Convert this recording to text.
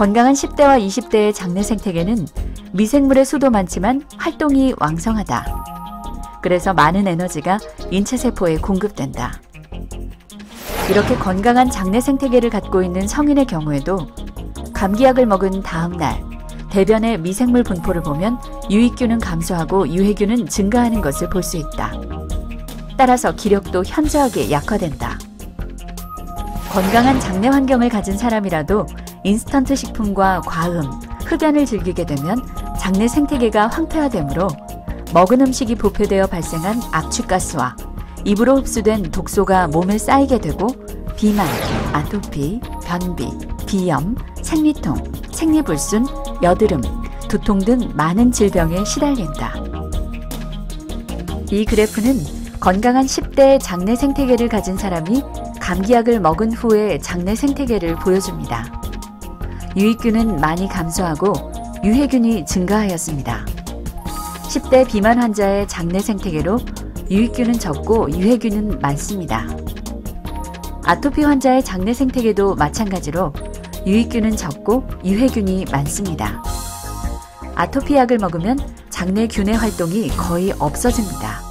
건강한 10대와 20대의 장내 생태계는 미생물의 수도 많지만 활동이 왕성하다. 그래서 많은 에너지가 인체 세포에 공급된다. 이렇게 건강한 장내 생태계를 갖고 있는 성인의 경우에도 감기약을 먹은 다음 날 대변의 미생물 분포를 보면 유익균은 감소하고 유해균은 증가하는 것을 볼 수 있다. 따라서 기력도 현저하게 약화된다. 건강한 장내 환경을 가진 사람이라도 인스턴트 식품과 과음, 흡연을 즐기게 되면 장내 생태계가 황폐화되므로 먹은 음식이 부패되어 발생한 악취가스와 입으로 흡수된 독소가 몸에 쌓이게 되고 비만, 아토피, 변비, 비염, 생리통, 생리불순, 여드름, 두통 등 많은 질병에 시달린다. 이 그래프는 건강한 10대의 장내 생태계를 가진 사람이 감기약을 먹은 후의 장내 생태계를 보여줍니다. 유익균은 많이 감소하고 유해균이 증가하였습니다. 10대 비만 환자의 장내 생태계로 유익균은 적고 유해균은 많습니다. 아토피 환자의 장내 생태계도 마찬가지로 유익균은 적고 유해균이 많습니다. 아토피 약을 먹으면 장내 균의 활동이 거의 없어집니다.